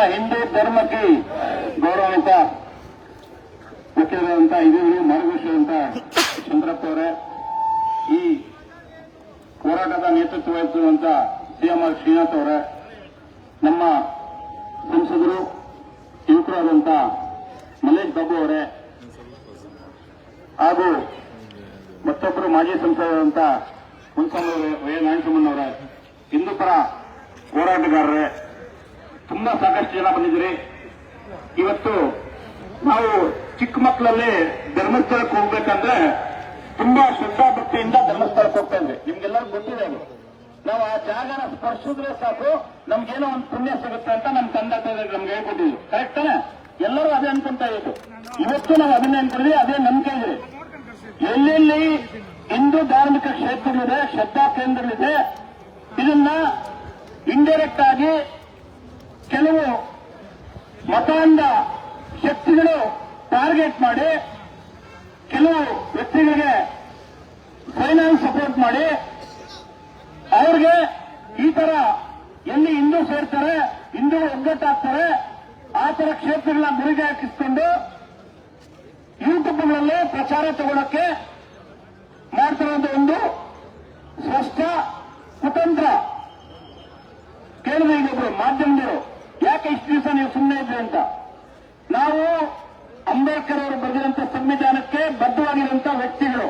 ಸನಾತನ ಹಿಂದೂ ಧರ್ಮಕ್ಕೆ ಗೌರವಾನ್ವಿತ ಮುಖ್ಯರಾದಂತ ಹಿರಿಯರು ಮಾರ್ಗದರ್ಶಿಯಾದಂತ ಚಂದ್ರಪ್ಪ ಅವರೇ ಈ ಹೋರಾಟದ ನೇತೃತ್ವ ವಹಿಸುವಂತ ಸಿಎಂ ಆರ್ ಶ್ರೀನಾಥ್ ಅವರೇ, ನಮ್ಮ ಸಂಸದರು ಯುವಕರಾದಂತ ಮಲ್ಲೇಶ್ ಬಾಬು ಅವರೇ, ಹಾಗೂ ಮತ್ತೊಬ್ಬರು ಮಾಜಿ ಸಂಸದರಾದಂತ ಮುನ್ಸಮ್ಮನವರೇ ವೈ ನಾರಾಯಣಸ್ವಾಮಣ್ಣವರೇ ಹಿಂದೂ ಪರ ಹೋರಾಟಗಾರರೇ ತುಂಬಾ ಸಾಕಷ್ಟು ಜನ ಬಂದಿದ್ದೀರಿ. ಇವತ್ತು ನಾವು ಚಿಕ್ಕ ಮಕ್ಕಳಲ್ಲಿ ಧರ್ಮಸ್ಥಳಕ್ಕೆ ಹೋಗ್ಬೇಕಂದ್ರೆ ತುಂಬಾ ಶ್ರದ್ಧಾ ಭಕ್ತಿಯಿಂದ ಧರ್ಮಸ್ಥಳಕ್ಕೆ ಹೋಗ್ತಾ ಇದ್ವಿ. ನಿಮ್ಗೆಲ್ಲರೂ ಗೊತ್ತಿದೆ ನಾವು ಆ ಜಾಗನ ಸ್ಪರ್ಶಿದ್ರೆ ಸಾಕು, ನಮ್ಗೇನೋ ಒಂದು ಪುಣ್ಯ ಸಿಗುತ್ತೆ ಅಂತ ನಮ್ಮ ತಂದೆ ತಂದೆ ನಮ್ಗೆ ಹೇಳ್ಕೊಟ್ಟಿದ್ವಿ ಕರೆಕ್ಟ್ ತಾನೆ? ಎಲ್ಲರೂ ಅದೇ ಅನ್ಕೊಂತ ಇತ್ತು ಇವತ್ತು ನಾವು ಅದನ್ನೇ ಅನ್ಕೊಂಡಿದ್ವಿ ಅದೇ ನಂಬಿಕೆ ಇದೆ. ಎಲ್ಲೆಲ್ಲಿ ಹಿಂದೂ ಧಾರ್ಮಿಕ ಕ್ಷೇತ್ರಗಳಿದೆ, ಶ್ರದ್ಧಾ ಕೇಂದ್ರಗಳಿದೆ, ಇದನ್ನ ಇಂಡೈರೆಕ್ಟ್ ಆಗಿ ಕೆಲವು ಮತಾಂಧ ಶಕ್ತಿಗಳು ಟಾರ್ಗೆಟ್ ಮಾಡಿ, ಕೆಲವು ವ್ಯಕ್ತಿಗಳಿಗೆ ಫೈನಾನ್ಸ್ ಸಪೋರ್ಟ್ ಮಾಡಿ, ಅವ್ರಿಗೆ ಈ ತರ ಎಲ್ಲಿ ಹಿಂದೂ ಸೇರ್ತಾರೆ, ಹಿಂದೂ ಒಗ್ಗಟ್ಟಾಗ್ತಾರೆ, ಆ ತರ ಕ್ಷೇತ್ರಗಳನ್ನ ಗುರಿಗೆ ಹಾಕಿಸಿಕೊಂಡು ಯೂಟ್ಯೂಬ್ಗಳಲ್ಲಿ ಪ್ರಚಾರ ತಗೊಳ್ಳಕ್ಕೆ ಮಾಡ್ತಿರೋದು ಒಂದು ಸ್ಪಷ್ಟ ಕುತಂತ್ರ. ಕೇಳಿದ್ರೆ ಈಗೊಬ್ರು ಮಾಧ್ಯಮದವರು. ಯಾಕೆ ಇಷ್ಟು ದಿವಸ ನೀವು ಸುಮ್ಮನೆ ಇದ್ರಿ ಅಂತ? ನಾವು ಅಂಬೇಡ್ಕರ್ ಅವರು ಬರೆದಿರುವಂತಹ ಸಂವಿಧಾನಕ್ಕೆ ಬದ್ಧವಾಗಿರುವಂತ ವ್ಯಕ್ತಿಗಳು.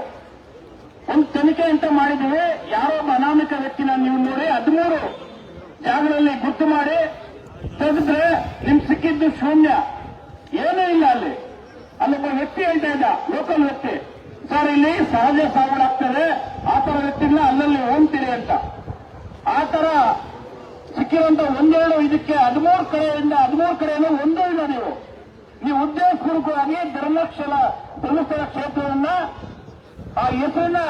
ಒಂದು ತನಿಖೆ ಅಂತ ಮಾಡಿದ್ವಿ ಯಾರೋ ಅನಾಮಿಕ ವ್ಯಕ್ತಿನ ನೀವು ನೋಡಿ ಹದಿಮೂರು ಜಾಗಗಳಲ್ಲಿ ಗುರ್ತು ಮಾಡಿ ತೆಗೆದ್ರೆ ನಿಮ್ ಸಿಕ್ಕಿದ್ದು ಶೂನ್ಯ. ಏನೂ ಇಲ್ಲ ಅಲ್ಲಿ. ಅಲ್ಲೊಬ್ಬ ವ್ಯಕ್ತಿ ಹೇಳ್ತಾ ಇದ್ದ ಲೋಕಲ್ ವ್ಯಕ್ತಿ. ಸರ್, ಇಲ್ಲಿ ಸಹಜ ಸಾಗುಗಳಾಗ್ತದೆ ಆ ಆತರ ವ್ಯಕ್ತಿಗಳನ್ನ ಅಲ್ಲಲ್ಲಿ ಹೋಗ್ತೀರಿ ಅಂತ. ಆ ತರ ಸಿಕ್ಕಿರುವಂತ ಒಂದೆರಡು ಇದಕ್ಕೆ ಹದಿಮೂರು ಕಡೆಯಿಂದ ಹದಿಮೂರು ಕಡೆಯನ್ನು ಒಂದೇ ಇಲ್ಲ ನೀವು. ನೀವು ಉದ್ದೇಶಪೂರ್ವಕವಾಗಿ ಧರ್ಮಕ್ಷಲ, ಧರ್ಮಸ್ಥಳ ಕ್ಷೇತ್ರವನ್ನ ಆ ಹೆಸರನ್ನ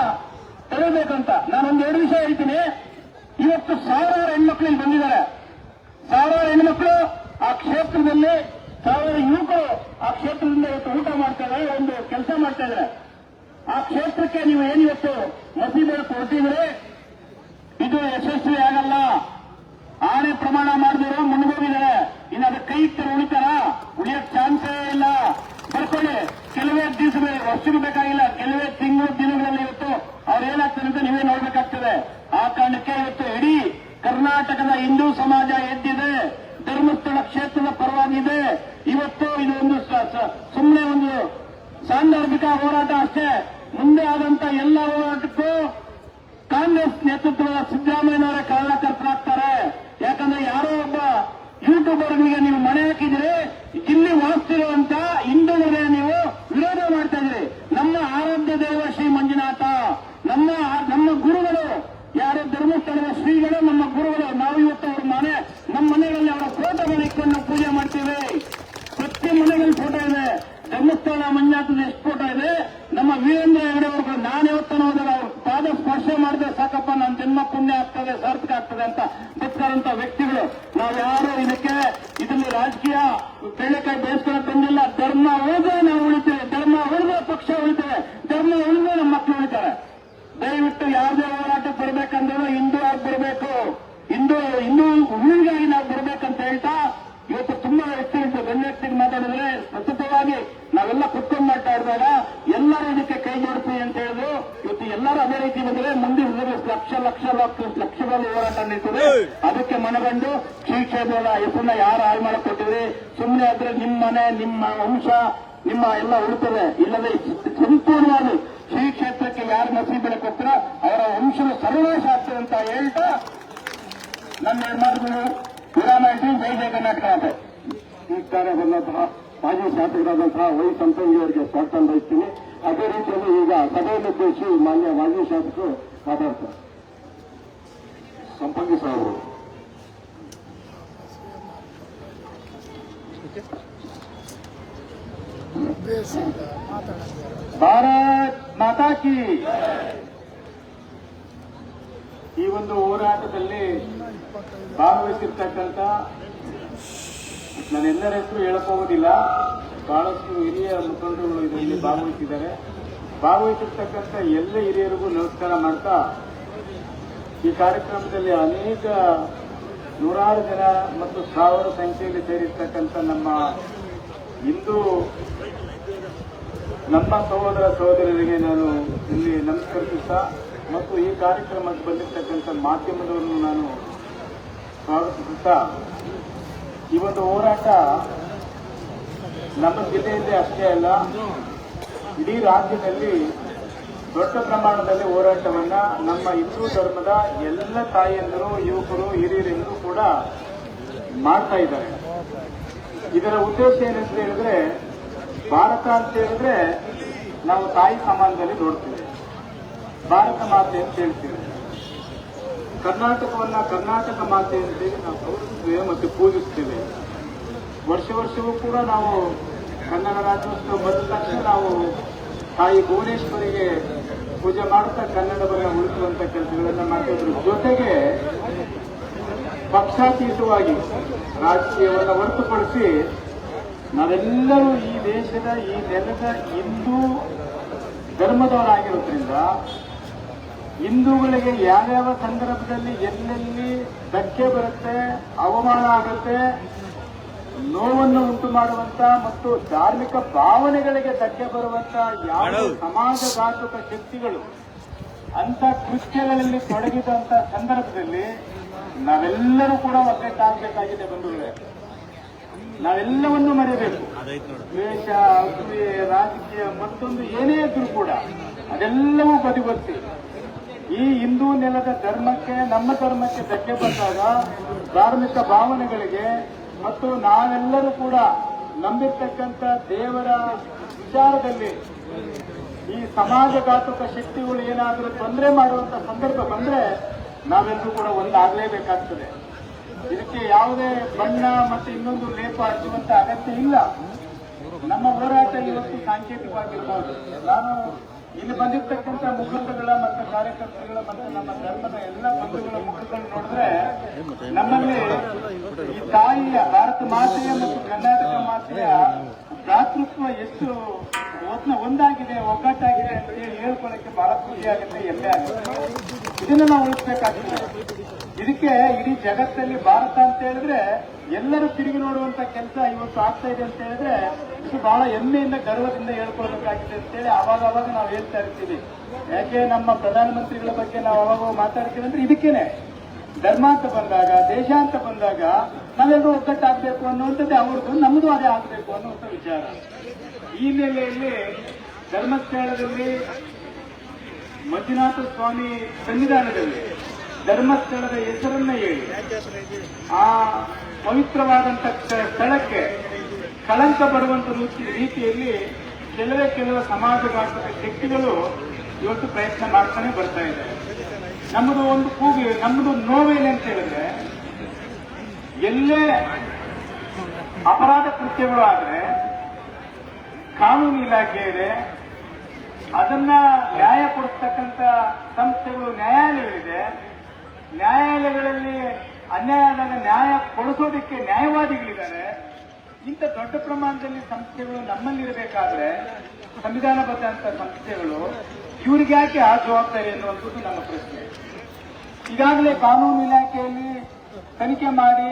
ತೆರಬೇಕಂತ ನಾನೊಂದು ಎರಡು ವಿಷಯ ಹೇಳ್ತೀನಿ. ಇವತ್ತು ಸಾವಿರಾರು ಹೆಣ್ಮಕ್ಳು ಇಲ್ಲಿ ಬಂದಿದ್ದಾರೆ. ಸಾವಿರಾರು ಹೆಣ್ಮಕ್ಳು ಆ ಕ್ಷೇತ್ರದಲ್ಲಿ ಸಾವಿರ ಯುವಕರು ಆ ಕ್ಷೇತ್ರದಿಂದ ಇವತ್ತು ಊಟ ಮಾಡ್ತಾ ಒಂದು ಕೆಲಸ ಮಾಡ್ತಾ ಇದ್ದಾರೆ. ಆ ಕ್ಷೇತ್ರಕ್ಕೆ ನೀವು ಏನಿವತ್ತು ಮಸೀದಿ ಕೊಡ್ತಿದ್ರೆ ಇದು ಯಶಸ್ವಿ ಆಗಲ್ಲ ಆನೆ ಪ್ರಮಾಣ ಮಾಡಿದ್ರು ಮುನ್ಗೋಗಿದ್ದಾರೆ ಇನ್ನು ಅದಕ್ಕೆ ಕೈ ಇಟ್ಟರೆ ಉಳಿತಾರ ಉಳಿಯಕ್ ಚಾನ್ಸೇ ಇಲ್ಲ ಬರ್ಕೊಳ್ಳಿ ಕೆಲವೇ ದಿವಸಗಳು ವರ್ಷಗಳು ಬೇಕಾಗಿಲ್ಲ ಕೆಲವೇ ತಿಂಗಳು ದಿನಗಳಲ್ಲಿ ಇವತ್ತು ಅವ್ರು ಏನಾಗ್ತಾರೆ ಅಂತ ನೀವೇ ನೋಡ್ಬೇಕಾಗ್ತದೆ ಆ ಕಾರಣಕ್ಕೆ ಇವತ್ತು ಇಡೀ ಕರ್ನಾಟಕದ ಹಿಂದೂ ಸಮಾಜ ಎದ್ದಿದೆ ಧರ್ಮಸ್ಥಳ ಕ್ಷೇತ್ರದ ಪರವಾಗಿದೆ ಇವತ್ತು ಇದು ಒಂದು ಸುಮ್ಮನೆ ಒಂದು ಸಾಂದರ್ಭಿಕ ಹೋರಾಟ ಅಷ್ಟೇ ಮುಂದೆ ಆದಂತ ಎಲ್ಲ ಹೋರಾಟಕ್ಕೂ ಕಾಂಗ್ರೆಸ್ ನೇತೃತ್ವದ ಸಿದ್ದರಾಮಯ್ಯನವರೇ ಕಾರಣಕರ್ತರಾಗ್ತಾರೆ ಯಾಕಂದ್ರೆ ಯಾರೋ ಒಬ್ಬ ಯೂಟ್ಯೂಬರ್ಗಳಿಗೆ ನೀವು ಮನೆ ಹಾಕಿದ್ರೆ ಇಲ್ಲಿ ವಾಸಿಸಿರುವಂತ ಹಿಂದೂಗಳಿಗೆ ನೀವು ವಿರೋಧ ಮಾಡ್ತಾ ಇದ್ರಿ ನಮ್ಮ ಆರಾಧ್ಯ ದೇವ ಶ್ರೀ ಮಂಜುನಾಥ, ನಮ್ಮ ನಮ್ಮ ಗುರುಗಳು ಯಾರು ಧರ್ಮಸ್ಥಳದ ಶ್ರೀಗಳು, ನಮ್ಮ ಗುರುಗಳು, ನಾವು ಇವತ್ತು ಅವ್ರ ಮನೆ, ನಮ್ಮ ಮನೆಗಳಲ್ಲಿ ಅವರ ಫೋಟೋಗಳು ಇಟ್ಕೊಂಡು ಪೂಜೆ ಮಾಡ್ತೀವಿ. ಪ್ರತಿ ಮನೆಗಳಲ್ಲಿ ಫೋಟೋ ಇದೆ. ಧರ್ಮಸ್ಥಳ ಮಂಜುನಾಥದ ಎಷ್ಟು ಫೋಟೋ ಇದೆ? ನಮ್ಮ ವೀರೇಂದ್ರ ಹೆಗಡೆ ಅವರು ನಾನು ಯಾವತ್ತೂ ಹೋದಾಗ ಸ್ಪರ್ಶ ಮಾಡಿದ್ರೆ ಸಾಕಪ್ಪ ನನ್ನ ಜನ್ಮ ಪುಣ್ಯ ಆಗ್ತದೆ, ಸಾರ್ಥಕ ಆಗ್ತದೆ ಅಂತ ಗೊತ್ತಾರಂತ ವ್ಯಕ್ತಿಗಳು. ನಾವು ಯಾರು ಇದಕ್ಕೆ ಇದರಲ್ಲಿ ರಾಜಕೀಯ ಬೆಳೆಕಾಯಿ ಬೇಯಿಸ್ಕೊಂಡು ಬಂದಿಲ್ಲ. ಧರ್ಮ ಉಳಿದ್ರೆ ನಾವು ಉಳಿತೇವೆ. ಧರ್ಮ ಉಳಿದ್ರೆ ಪಕ್ಷ ಉಳಿತೇವೆ. ಧರ್ಮ ಉಳಿದ್ರೆ ನಮ್ಮ ಮಕ್ಕಳು ಉಳಿತಾರೆ. ದಯವಿಟ್ಟು ಯಾವುದೇ ಹೋರಾಟಕ್ಕೆ ಬರಬೇಕಂದ್ರೆ ಹಿಂದೂ ಆಗಿ ಬರಬೇಕು. ಹಿಂದೂ ಹಿಂದೂ ಉಳಿಗಾಗಿ ನಾವು ಬರಬೇಕಂತ ಹೇಳ್ತಾ, ಇವತ್ತು ತುಂಬಾ ವ್ಯಕ್ತಿ ಗಣ್ಯ ವ್ಯಕ್ತಿಗೆ ಮಾತಾಡಿದ್ರೆ ಸತತವಾಗಿ ನಾವೆಲ್ಲ ಕುತ್ಕೊಂಡು ಇರುವಾಗ ಎಲ್ಲರೂ ಇದಕ್ಕೆ ಕೈ ಜೋಡಿಸಿ ಅಂತ ಹೇಳಿದ್ರು. ಇವತ್ತು ಎಲ್ಲರೂ ಅದೇ ರೀತಿ ಬಂದ್ರೆ ಮುಂದಿನ ಲಕ್ಷ ಲಕ್ಷ ಲಕ್ಷ ಲಕ್ಷಗಳಲ್ಲಿ ಹೋರಾಟ ನಡೀತದೆ. ಅದಕ್ಕೆ ಮನಗಂಡು ಶ್ರೀ ಕ್ಷೇತ್ರದ ಹೆಸರನ್ನ ಯಾರು ಹಾಳು ಮಾಡಕ್ ಕೊಟ್ಟಿದ್ರಿ ಸುಮ್ಮನೆ ಆದ್ರೆ ನಿಮ್ಮ ಮನೆ ನಿಮ್ಮ ವಂಶ ನಿಮ್ಮ ಎಲ್ಲ ಉಳಿತದೆ. ಇಲ್ಲದೆ ಸಂಪೂರ್ಣವಾಗಿ ಶ್ರೀ ಕ್ಷೇತ್ರಕ್ಕೆ ಯಾರು ನಸೀಬಿನ ಬೆಳಕು ಹೋಗ್ತಾರೋ ಅವರ ವಂಶದ ಸರ್ವನಾಶ ಆಗ್ತದೆ ಅಂತ ಹೇಳ್ತಾ ನನ್ನ ಮಾತುಗಳು ವಿರಾಮ ಜೈ ಜಯ ಕರ್ನಾಟಕ ಅಂತ ಈ ಕಾರ್ಯ ಬಂದಂತಹ ಮಾಜಿ ಶಾಸಕರಾದಂತಹ ವೈ ಸಂತಂಗಿ ಅವರಿಗೆ ಸ್ವಾಗತ ಬಯಸ್ತೀನಿ ಅದೇ ರೀತಿಯಲ್ಲಿ ಈಗ ಸಭೆಯನ್ನುದ್ದೇಶಿ ಮಾನ್ಯ ಮಾಜಿ ಶಾಸಕರು ಮಾತಾಡ್ತಾರೆ ಸಂಪಂಗಿ ಸಾಹೇಬರು ಭಾರತ್ ಮಾತಾ ಕಿ. ಈ ಒಂದು ಹೋರಾಟದಲ್ಲಿ ಭಾಗವಹಿಸಿರ್ತಕ್ಕಂಥ ನಾನೆಲ್ಲರ ಹೆಸರು ಹೇಳಕ್ಕೋಗೋದಿಲ್ಲ ಬಹಳಷ್ಟು ಹಿರಿಯ ಮುಖಂಡರುಗಳು ಇದರಲ್ಲಿ ಭಾಗವಹಿಸಿದ್ದಾರೆ. ಭಾಗವಹಿಸಿರ್ತಕ್ಕಂಥ ಎಲ್ಲ ಹಿರಿಯರಿಗೂ ನಮಸ್ಕಾರ ಮಾಡ್ತಾ ಈ ಕಾರ್ಯಕ್ರಮದಲ್ಲಿ ಅನೇಕ ನೂರಾರು ಜನ ಮತ್ತು ಸಾವಿರ ಸಂಖ್ಯೆಯಲ್ಲಿ ಸೇರಿರ್ತಕ್ಕಂಥ ನಮ್ಮ ಹಿಂದೂ ನಮ್ಮ ಸಹೋದರ ಸಹೋದರರಿಗೆ ನಾನು ಇಲ್ಲಿ ನಮಸ್ಕರಿಸುತ್ತಾ ಮತ್ತು ಈ ಕಾರ್ಯಕ್ರಮಕ್ಕೆ ಬಂದಿರತಕ್ಕಂಥ ಮಾಧ್ಯಮದವರನ್ನು ನಾನು ಸ್ವಾಗತಿಸುತ್ತಾ ಈ ಒಂದು ಹೋರಾಟ ನಮ್ಮ ಜಿಲ್ಲೆಯಲ್ಲಿ ಅಷ್ಟೇ ಅಲ್ಲ, ಇಡೀ ರಾಜ್ಯದಲ್ಲಿ ದೊಡ್ಡ ಪ್ರಮಾಣದಲ್ಲಿ ಹೋರಾಟವನ್ನ ನಮ್ಮ ಹಿಂದೂ ಧರ್ಮದ ಎಲ್ಲ ತಾಯಿಯಂದರು, ಯುವಕರು, ಹಿರಿಯರೆಲ್ಲರೂ ಕೂಡ ಮಾಡ್ತಾ ಇದ್ದಾರೆ. ಇದರ ಉದ್ದೇಶ ಏನಂತ ಹೇಳಿದ್ರೆ, ಭಾರತ ಅಂತ ಹೇಳಿದ್ರೆ ನಾವು ತಾಯಿ ಸಮಾನದಲ್ಲಿ ನೋಡ್ತೀವಿ. ಭಾರತ ಮಾತೆ ಅಂತ ಹೇಳ್ತೀವಿ. ಕರ್ನಾಟಕವನ್ನ ಕರ್ನಾಟಕ ಮಾತೆ ಅಂತೇಳಿ ನಾವು ಗೌರವಿಸ್ತೇವೆ ಮತ್ತು ಪೂಜಿಸ್ತೇವೆ ವರ್ಷ ವರ್ಷವೂ ಕೂಡ ನಾವು ಕನ್ನಡ ರಾಜ್ಯೋತ್ಸವ ಬಂದ ತಕ್ಷಣ ನಾವು ತಾಯಿ ಭುವನೇಶ್ವರಿಗೆ ಪೂಜೆ ಮಾಡುತ್ತಾ ಕನ್ನಡವನ್ನ ಉಳಿಸುವಂತ ಕೆಲಸಗಳನ್ನ ಮಾಡ್ತಿದ್ರು. ಜೊತೆಗೆ ಪಕ್ಷಾತೀತವಾಗಿ ರಾಜಕೀಯವನ್ನು ಹೊರತುಪಡಿಸಿ ನಾವೆಲ್ಲರೂ ಈ ದೇಶದ, ಈ ನೆಲದ ಹಿಂದೂ ಧರ್ಮದವರಾಗಿರೋದ್ರಿಂದ ಹಿಂದೂಗಳಿಗೆ ಯಾವ್ಯಾವ ಸಂದರ್ಭದಲ್ಲಿ ಎಲ್ಲೆಲ್ಲಿ ಧಕ್ಕೆ ಬರುತ್ತೆ ಅವಮಾನ ಆಗುತ್ತೆ ನೋವನ್ನು ಉಂಟು ಮಾಡುವಂತ ಮತ್ತು ಧಾರ್ಮಿಕ ಭಾವನೆಗಳಿಗೆ ಧಕ್ಕೆ ಬರುವಂತ ಯಾವ ಸಮಾಜಘಾತುಕ ಶಕ್ತಿಗಳು ಅಂತ ಕೃತ್ಯಗಳಲ್ಲಿ ತೊಡಗಿದಂತ ಸಂದರ್ಭದಲ್ಲಿ ನಾವೆಲ್ಲರೂ ಕೂಡ ಒಗ್ಗಟ್ಟಾಗಬೇಕಾಗಿದೆ ಬಂಧುಗಳೇ. ನಾವೆಲ್ಲವನ್ನೂ ಮರೆಯಬೇಕು. ದ್ವೇಷ ರಾಜಕೀಯ ಮತ್ತೊಂದು ಏನೇ ಇದ್ರೂ ಕೂಡ ಅದೆಲ್ಲವೂ ಬದಿಗೊತ್ತಿ ಈ ಹಿಂದೂ ನೆಲದ ಧರ್ಮಕ್ಕೆ, ನಮ್ಮ ಧರ್ಮಕ್ಕೆ ಧಕ್ಕೆ ಬಂದಾಗ ಧಾರ್ಮಿಕ ಭಾವನೆಗಳಿಗೆ ಮತ್ತು ನಾವೆಲ್ಲರೂ ಕೂಡ ನಂಬಿರ್ತಕ್ಕಂಥ ದೇವರ ವಿಚಾರದಲ್ಲಿ ಈ ಸಮಾಜಘಾತುಕ ಶಕ್ತಿಗಳು ಏನಾದರೂ ತೊಂದರೆ ಮಾಡುವಂತ ಸಂದರ್ಭ ಬಂದ್ರೆ ನಾವೆಲ್ಲರೂ ಕೂಡ ಒಂದಾಗಲೇಬೇಕಾಗ್ತದೆ. ಇದಕ್ಕೆ ಯಾವುದೇ ಬಣ್ಣ ಮತ್ತು ಇನ್ನೊಂದು ಲೇಪ ಹಚ್ಚುವಂತ ಅಗತ್ಯ ಇಲ್ಲ. ನಮ್ಮ ಹೋರಾಟ ಇವತ್ತು ಸಾಂಕೇತಿಕವಾಗಿರ್ಬೋದು. ನಾನು ಇಲ್ಲಿ ಬಂದಿರ್ತಕ್ಕಂಥ ಮುಖಂಡಗಳ ಮತ್ತು ಕಾರ್ಯಕರ್ತರುಗಳ ಮತ್ತು ನಮ್ಮ ಧರ್ಮದ ಎಲ್ಲ ಬಂಧುಗಳ ಮುಖಗಳು ನೋಡಿದ್ರೆ ನಮ್ಮಲ್ಲಿ ಈ ತಾಯಿಯ ಭಾರತ ಮಾತೆಯ ಮತ್ತು ಕರ್ನಾಟಕ ಮಾತೆಯ ಭ್ರಾತೃತ್ವ ಎಷ್ಟು ಒತ್ನ ಒಂದಾಗಿದೆ, ಒಗ್ಗಟ್ಟಾಗಿದೆ ಅಂತ ಹೇಳಿ ಹೇಳ್ಕೊಳ್ಳಕ್ಕೆ ಬಹಳ ಖುಷಿ ಆಗುತ್ತೆ ಹೆಮ್ಮೆ ಇದನ್ನ ನಾವು ಉಳಿಸ್ಬೇಕಾಗ್ತದೆ ಇದಕ್ಕೆ ಇಡೀ ಜಗತ್ತಲ್ಲಿ ಭಾರತ ಅಂತ ಹೇಳಿದ್ರೆ ಎಲ್ಲರೂ ತಿರುಗಿ ನೋಡುವಂತ ಕೆಲಸ ಇವತ್ತು ಆಗ್ತಾ ಇದೆ ಅಂತ ಹೇಳಿದ್ರೆ, ಇದು ಬಹಳ ಹೆಮ್ಮೆಯಿಂದ, ಗರ್ವದಿಂದ ಹೇಳ್ಕೊಳ್ಬೇಕಾಗಿದೆ ಅಂತ ಹೇಳಿ ಅವಾಗ ಅವಾಗ ನಾವು ಹೇಳ್ತಾ ಇರ್ತೀವಿ. ಯಾಕೆ ನಮ್ಮ ಪ್ರಧಾನಮಂತ್ರಿಗಳ ಬಗ್ಗೆ ನಾವು ಅವಾಗ ಮಾತಾಡ್ತೀವಿ ಅಂದ್ರೆ ಇದಕ್ಕೇನೆ. ಧರ್ಮ ಅಂತ ಬಂದಾಗ, ದೇಶ ಅಂತ ಬಂದಾಗ ನಾವೆಲ್ಲರೂ ಒಗ್ಗಟ್ಟಾಗಬೇಕು ಅನ್ನುವಂಥದ್ದೇ ಅವ್ರದ್ದು, ನಮ್ಮದು ಅದೇ ಆಗಬೇಕು ಅನ್ನುವಂಥ ವಿಚಾರ. ಈ ನೆಲೆಯಲ್ಲಿ ಧರ್ಮಸ್ಥಳದಲ್ಲಿ ಮಂಜುನಾಥ ಸ್ವಾಮಿ ಸನ್ನಿಧಾನದಲ್ಲಿ ಧರ್ಮಸ್ಥಳದ ಹೆಸರನ್ನ ಹೇಳಿ. ಆ ಪವಿತ್ರವಾದಂತ ಕ- ಸ್ಥಳಕ್ಕೆ ಕಳಂಕ ಬರುವಂತ ರೀತಿ- ರೀತಿಯಲ್ಲಿ ಕೆಲವೇ ಕೆಲವು ಸಮಾಜಘಾತಕ ಶಕ್ತಿಗಳು ಇವತ್ತು ಪ್ರಯತ್ನ ಮಾಡ್ತಾನೆ ಬರ್ತಾ ಇದೆ ನಮ್ಮದು ಒಂದು ಕೂಗಿ, ನಮ್ಮದು ನೋವೇನೆ ಅಂತ ಹೇಳಿದ್ರೆ, ಎಲ್ಲೇ ಅಪರಾಧ ಕೃತ್ಯಗಳು ಆದ್ರೆ, ಕಾನೂನು ಇಲಾಖೆ ಇದೆ, ಅದನ್ನ ನ್ಯಾಯ ಕೊಡಿಸ್ತಕ್ಕಂಥ ಸಂಸ್ಥೆಗಳು, ನ್ಯಾಯಾಲಯಗಳಿದೆ, ನ್ಯಾಯಾಲಯಗಳಲ್ಲಿ ಅನ್ಯಾಯ ಆದಾಗ ನ್ಯಾಯ ಕೊಡಿಸೋದಕ್ಕೆ ನ್ಯಾಯವಾದಿಗಳಿದ್ದಾರೆ. ಇಂಥ ದೊಡ್ಡ ಪ್ರಮಾಣದಲ್ಲಿ ಸಂಸ್ಥೆಗಳು ನಮ್ಮಲ್ಲಿರಬೇಕಾದ್ರೆ ಸಂವಿಧಾನಬದ್ಧ ಅಂತ ಸಂಸ್ಥೆಗಳು ಇವ್ರಿಗೆ ಯಾಕೆ ಆ ಜವಾಬ್ದಾರಿ ಅನ್ನುವಂಥದ್ದು ನಮ್ಮ ಪ್ರಶ್ನೆ. ಈಗಾಗಲೇ ಕಾನೂನು ಇಲಾಖೆಯಲ್ಲಿ ತನಿಖೆ ಮಾಡಿ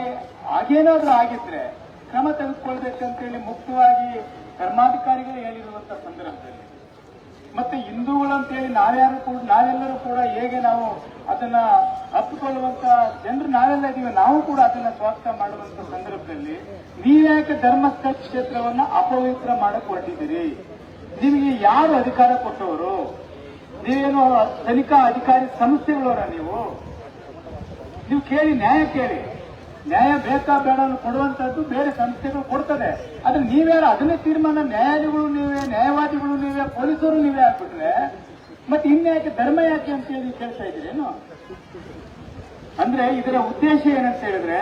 ಹಾಗೇನಾದ್ರೂ ಆಗಿದ್ರೆ ಕ್ರಮ ತೆಗೆದುಕೊಳ್ಬೇಕಂತೇಳಿ ಮುಕ್ತವಾಗಿ ಕರ್ಮಾಧಿಕಾರಿಗಳು ಹೇಳಿರುವಂತಹ ಸಂದರ್ಭದಲ್ಲಿ ಮತ್ತೆ ಹಿಂದೂಗಳು ಅಂತೇಳಿ ನಾವ್ಯಾರು ಕೂಡ ನಾವೆಲ್ಲರೂ ಕೂಡ ಹೇಗೆ ನಾವು ಅದನ್ನ ಅಪ್ಪಿಕೊಳ್ಳುವಂತ ಜನರು ನಾವೆಲ್ಲ ಇದೀವಿ, ನಾವು ಕೂಡ ಅದನ್ನ ಸ್ವಾಗತ ಮಾಡುವಂತ ಸಂದರ್ಭದಲ್ಲಿ ನೀವ್ಯಾಕೆ ಧರ್ಮಸ್ಥಳ ಕ್ಷೇತ್ರವನ್ನ ಅಪವಿತ್ರ ಮಾಡಕ್ ನಿಮಗೆ ಯಾರು ಅಧಿಕಾರ ಕೊಟ್ಟವರು? ನೀವೇನು ತನಿಖಾ ಅಧಿಕಾರಿ ಸಂಸ್ಥೆಗಳವರ ನೀವು? ನೀವು ಕೇಳಿ, ನ್ಯಾಯ ಕೇಳಿ. ನ್ಯಾಯ ಬೇಕಾ ಬೇಡ ಕೊಡುವಂತದ್ದು ಬೇರೆ ಸಂಸ್ಥೆಗಳು ಕೊಡ್ತದೆ. ಆದ್ರೆ ನೀವ್ಯಾರು ಅದನ್ನೇ ತೀರ್ಮಾನ ನ್ಯಾಯಾಧಿಗಳು ನೀವೇ, ನ್ಯಾಯವಾದಿಗಳು ನೀವೇ, ಪೊಲೀಸರು ನೀವೇ ಹಾಕ್ಬಿಟ್ರೆ ಮತ್ತೆ ಇನ್ಯಾಕೆ ಧರ್ಮ ಯಾಕೆ ಅಂತ ಹೇಳಿ ಕೇಳ್ತಾ ಇದ್ದೀರೇನು ಅಂದ್ರೆ ಇದರ ಉದ್ದೇಶ ಏನಂತ ಹೇಳಿದ್ರೆ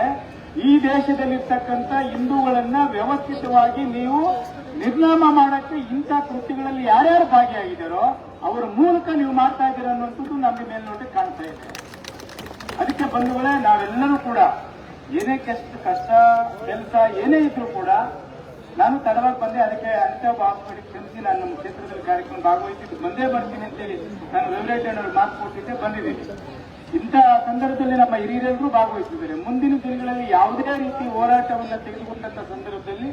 ಈ ದೇಶದಲ್ಲಿರ್ತಕ್ಕಂಥ ಹಿಂದೂಗಳನ್ನ ವ್ಯವಸ್ಥಿತವಾಗಿ ನೀವು ನಿರ್ನಾಮ ಮಾಡಕ್ಕೆ ಇಂಥ ಕೃತಿಗಳಲ್ಲಿ ಯಾರ್ಯಾರು ಭಾಗಿಯಾಗಿದ್ದಾರೋ ಅವರ ಮೂಲಕ ನೀವು ಮಾಡ್ತಾ ಇದ್ದೀರ ಅನ್ನುವಂಥದ್ದು ನಮ್ಮ ಮೇಲ್ನೋಟಕ್ಕೆ ಕಾಣ್ತಾ ಇದೆ. ಅದಕ್ಕೆ ಬಂಧುಗಳೇ, ನಾವೆಲ್ಲರೂ ಕೂಡ ಏನೇ ಕಷ್ಟ ಕಷ್ಟ, ಕೆಲಸ ಏನೇ ಇದ್ರೂ ಕೂಡ ನಾನು ತಡವಾಗಿ ಬಂದೆ. ಅದಕ್ಕೆ ಅಂತ ಹಾಸ್ಪಿಟಲ್ ಕ್ಷಮಿಸಿ. ನಾನು ನಮ್ಮ ಕ್ಷೇತ್ರದಲ್ಲಿ ಕಾರ್ಯಕ್ರಮ ಭಾಗವಹಿಸಿ ಬಂದೇ ಬರ್ತೀನಿ ಅಂತೇಳಿ ನಾನು ರೆಗ್ಯುಲೇಟರ್ ಮಾತು ಕೊಟ್ಟಿದ್ದೆ, ಬಂದಿದ್ದೀನಿ. ಇಂಥ ಸಂದರ್ಭದಲ್ಲಿ ನಮ್ಮ ಹಿರಿಯರೆಲ್ಲರೂ ಭಾಗವಹಿಸಿದ್ದಾರೆ. ಮುಂದಿನ ದಿನಗಳಲ್ಲಿ ಯಾವುದೇ ರೀತಿ ಹೋರಾಟವನ್ನು ತೆಗೆದುಕೊಂಡಂತ ಸಂದರ್ಭದಲ್ಲಿ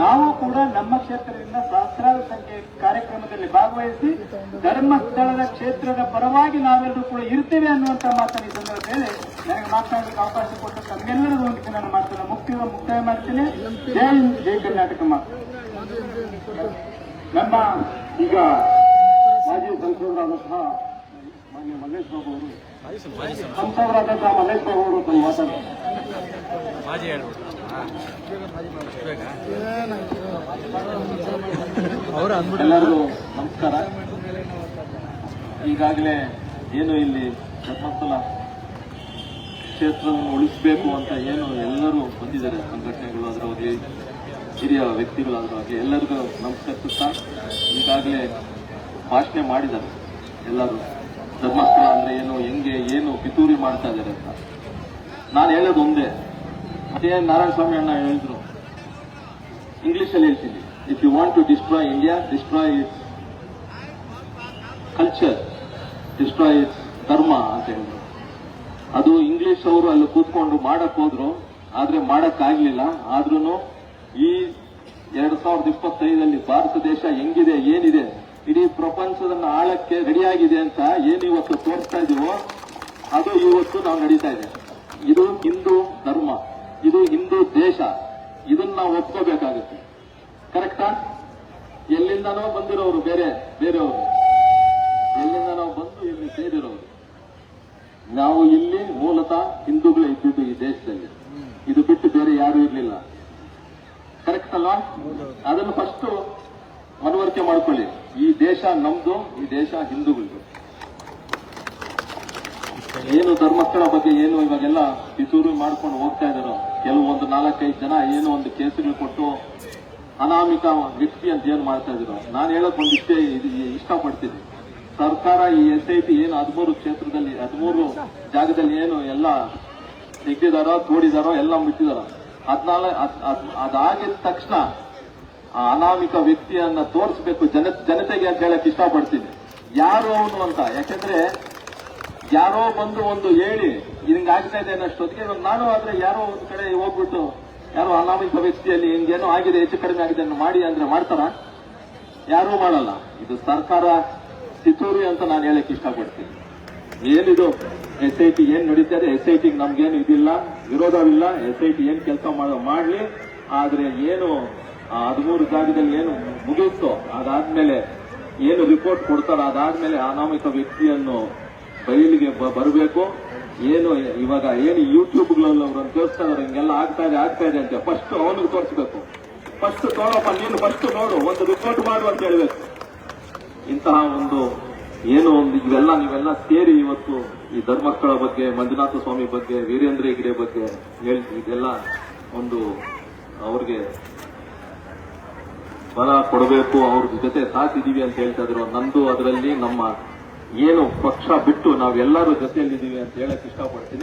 ನಾವು ಕೂಡ ನಮ್ಮ ಕ್ಷೇತ್ರದಿಂದ ಸಹಸ್ರಾರು ಸಂಖ್ಯೆ ಕಾರ್ಯಕ್ರಮದಲ್ಲಿ ಭಾಗವಹಿಸಿ ಧರ್ಮಸ್ಥಳದ ಕ್ಷೇತ್ರದ ಪರವಾಗಿ ನಾವೆಲ್ಲರೂ ಕೂಡ ಇರ್ತೇವೆ ಅನ್ನುವಂತಹ ಮಾತನ್ನು ಈ ಸಂದರ್ಭದಲ್ಲಿ ನನಗೆ ಮಾತನಾಡಲಿಕ್ಕೆ ಅವಕಾಶ ಕೊಟ್ಟ ತಮ್ಮೆಲ್ಲರಿಗೂ ನನ್ನ ಮಾತನ್ನು ಮುಕ್ತಿ ಮುಕ್ತಾಯ ಮಾಡ್ತೇನೆ. ಜೈ ಜೈ ಕರ್ನಾಟಕ ನಮ್ಮ ಈಗ ಮಾಜಿ ಸಂಸದರಾದಂತಹ ಮಾನ್ಯ ಮಲ್ಲೇಶ್ ಬಾಬು ಅವರು ಸಂಸದರಾದಂತಹ ಮಲ್ಲೇಶ್ ಬಾಬು ಅವರು ತಮ್ಮ ಮಾತಾಡ್ತಾರೆ ಮಾಜಿ ಹೇಳ್ಬಿಟ್ಟು ಬೇಕಾ ಎಲ್ಲರಿಗೂ ನಮಸ್ಕಾರ. ಈಗಾಗಲೇ ಏನು ಇಲ್ಲಿ ಧರ್ಮಸ್ಥಳ ಕ್ಷೇತ್ರವನ್ನು ಉಳಿಸಬೇಕು ಅಂತ ಏನು ಎಲ್ಲರೂ ಬಂದಿದ್ದಾರೆ. ಸಂಘಟನೆಗಳು ಅದರವಾಗಿ ಹಿರಿಯ ವ್ಯಕ್ತಿಗಳಾದ್ರೂ ಎಲ್ಲರಿಗೂ ನಮಸ್ಕರಿಸುತ್ತಾ ಈಗಾಗಲೇ ಭಾಷಣ ಮಾಡಿದ್ದಾರೆ ಎಲ್ಲರೂ. ಧರ್ಮಸ್ಥಳ ಅಂದ್ರೆ ಏನು, ಹೆಂಗೆ, ಏನು ಪಿತೂರಿ ಮಾಡ್ತಾ ಇದ್ದಾರೆ ಅಂತ. ನಾನು ಹೇಳೋದು ಒಂದೇ. ಅದೇ ನಾರಾಯಣ ಸ್ವಾಮಿ ಅಣ್ಣ ಹೇಳಿದ್ರು. ಇಂಗ್ಲಿಷಲ್ಲಿ ಹೇಳ್ತೀನಿ. If you want to destroy India destroy its culture destroy its dharma ಅಂತ ಹೇಳಿದ್ರು. ಅದು ಇಂಗ್ಲಿಷ್ ಅವರು ಅಲ್ಲಿ ಕೂತ್ಕೊಂಡು ಮಾಡಕ್ ಹೋದ್ರು. ಆದ್ರೆ ಮಾಡಕ್ ಆಗ್ಲಿಲ್ಲ. ಆದ್ರೂ ಈ ಎರಡ್ ಸಾವಿರದ ಇಪ್ಪತ್ತೈದರಲ್ಲಿ ಭಾರತ ದೇಶ ಹೆಂಗಿದೆ, ಏನಿದೆ ಪ್ರಪಂಚದನ್ನ ಆಳಕ್ಕೆ ರೆಡಿಯಾಗಿದೆ ಅಂತ ಏನು ಇವತ್ತು ತೋರಿಸ್ತಾ ಇದೀವೋ ಅದು ಇವತ್ತು ನಾವು ನಡೀತಾ ಇದೆ. ಇದು ಹಿಂದೂ ಧರ್ಮ ಇದು ಹಿಂದೂ ದೇಶ ಇದನ್ನ ನಾವು ಒಪ್ಕೋಬೇಕಾಗುತ್ತೆ ಕರೆಕ್ಟಾ ಎಲ್ಲಿಂದನೋ ಬಂದಿರೋರು ಬೇರೆ ಬೇರೆಯವರು. ಎಲ್ಲಿಂದನೋ ಬಂದು ಇಲ್ಲಿ ಸೇರಿರೋರು. ನಾವು ಇಲ್ಲಿ ಮೂಲತಃ ಹಿಂದೂಗಳೇ ಇದ್ದಿದ್ದು ಈ ದೇಶದಲ್ಲಿ. ಇದು ಬಿಟ್ಟು ಬೇರೆ ಯಾರು ಇರಲಿಲ್ಲ. ಕರೆಕ್ಟ್ ಅಲ್ವಾ? ಅದನ್ನು ಫಸ್ಟ್ ಮನವರಿಕೆ ಮಾಡ್ಕೊಳ್ಳಿ. ಈ ದೇಶ ನಮ್ದು, ಈ ದೇಶ ಹಿಂದೂಗಳದು. ಏನು ಧರ್ಮಸ್ಥಳ ಬಗ್ಗೆ ಏನು ಇವಾಗೆಲ್ಲ ಪಿತೂರು ಮಾಡ್ಕೊಂಡು ಹೋಗ್ತಾ ಇದ್ದಾರೋ ಕೆಲವೊಂದು ನಾಲ್ಕೈದು ಜನ ಏನು ಒಂದು ಕೇಸುಗಳು ಕೊಟ್ಟು ಅನಾಮಿಕ ವ್ಯಕ್ತಿ ಅಂತ ಏನು ಮಾಡ್ತಾ ಇದ್ರು, ನಾನು ಹೇಳಕ್ ಒಂದು ಇಷ್ಟೇ ಇಷ್ಟಪಡ್ತೀನಿ. ಸರ್ಕಾರ ಈ ಎಸ್ ಐ ಟಿ ಏನು ಹದಿಮೂರು ಕ್ಷೇತ್ರದಲ್ಲಿ, ಹದಿಮೂರು ಜಾಗದಲ್ಲಿ ಏನು ಎಲ್ಲ ತೆಗ್ದಿದಾರೋ, ತೋಡಿದಾರೋ, ಎಲ್ಲ ಮುಟ್ಟಿದಾರೋ ಹದಿನಾಲ್ಕು ಅದಾಗಿದ ತಕ್ಷಣ ಆ ಅನಾಮಿಕ ವ್ಯಕ್ತಿಯನ್ನ ತೋರಿಸಬೇಕು ಜನ, ಜನತೆಗೆ ಅಂತ ಹೇಳಕ್ ಇಷ್ಟಪಡ್ತೀನಿ. ಯಾರು ಅವನು ಅಂತ. ಯಾಕಂದ್ರೆ ಯಾರೋ ಬಂದು ಒಂದು ಹೇಳಿ ಹಿಂಗ್ ಆಗ್ತಾ ಇದೆ ಅನ್ನೋಷ್ಟೊತ್ತಿಗೆ ನಾನು ಆದ್ರೆ ಯಾರೋ ಒಂದ್ ಕಡೆ ಹೋಗ್ಬಿಟ್ಟು, ಯಾರೋ ಅನಾಮಿಕ ವ್ಯಕ್ತಿಯಲ್ಲಿ ಹಿಂಗೇನೋ ಆಗಿದೆ, ಹೆಚ್ಚು ಕಡಿಮೆ ಆಗಿದೆ ಮಾಡಿ ಅಂದ್ರೆ ಮಾಡ್ತಾರ? ಯಾರೂ ಮಾಡಲ್ಲ. ಇದು ಸರ್ಕಾರ ಸಿತೂರಿ ಅಂತ ನಾನು ಹೇಳಕ್ ಇಷ್ಟಪಡ್ತೀನಿ. ಏನಿದು? ಎಸ್ ಐ ಟಿ ಏನ್ ನಡೀತಾರೆ ಎಸ್ ಐ ಟಿಗೆ ನಮ್ಗೇನು ಇದಿಲ್ಲ, ವಿರೋಧವಿಲ್ಲ. ಎಸ್ ಐ ಟಿ ಏನ್ ಕೆಲಸ ಮಾಡ್ಲಿ. ಆದ್ರೆ ಏನು ಆ ಹದಿಮೂರು ಜಾಗದಲ್ಲಿ ಏನು ಮುಗಿಯುತ್ತೋ ಅದಾದ್ಮೇಲೆ ಏನು ರಿಪೋರ್ಟ್ ಕೊಡ್ತಾರೋ, ಅದಾದ್ಮೇಲೆ ಅನಾಮಿಕ ವ್ಯಕ್ತಿಯನ್ನು ಬಯಲಿಗೆ ಬರಬೇಕು. ಏನು ಇವಾಗ ಏನು ಯೂಟ್ಯೂಬ್ಗಳಲ್ಲಿ ಅವ್ರನ್ನ ತೋರಿಸ್ತಾ ಇದಾರೆ, ಹಿಂಗೆಲ್ಲ ಆಗ್ತಾ ಇದೆ ಆಗ್ತಾ ಇದೆ ಅಂತ ಫಸ್ಟ್ ಅವನಿಗೆ ತೋರಿಸ್ಬೇಕು. ಫಸ್ಟ್ ನೋಡಪ್ಪ ನೀನು ಫಸ್ಟ್ ನೋಡು, ಒಂದು ರಿಪೋರ್ಟ್ ಮಾಡು ಅಂತ ಹೇಳಬೇಕು. ಇಂತಹ ಒಂದು ಏನು ಒಂದು ಇವೆಲ್ಲ ನೀವೆಲ್ಲ ಸೇರಿ ಇವತ್ತು ಈ ಧರ್ಮಸ್ಥಳ ಬಗ್ಗೆ, ಮಂಜುನಾಥ ಸ್ವಾಮಿ ಬಗ್ಗೆ, ವೀರೇಂದ್ರ ಹೆಗ್ಡೆ ಬಗ್ಗೆ ಹೇಳಿ ಇದೆಲ್ಲ ಒಂದು ಅವ್ರಿಗೆ ಬಲ ಕೊಡಬೇಕು, ಅವ್ರ ಜೊತೆ ತಾಕಿದೀವಿ ಅಂತ ಹೇಳ್ತಾ ಇದ್ರು. ನಂದು ಅದರಲ್ಲಿ ನಮ್ಮ ಏನು ಪಕ್ಷ ಬಿಟ್ಟು ನಾವೆಲ್ಲರೂ ಜೊತೆಯಲ್ಲಿದ್ದೀವಿ ಅಂತ ಹೇಳಕ್ ಇಷ್ಟಪಡ್ತೀನಿ.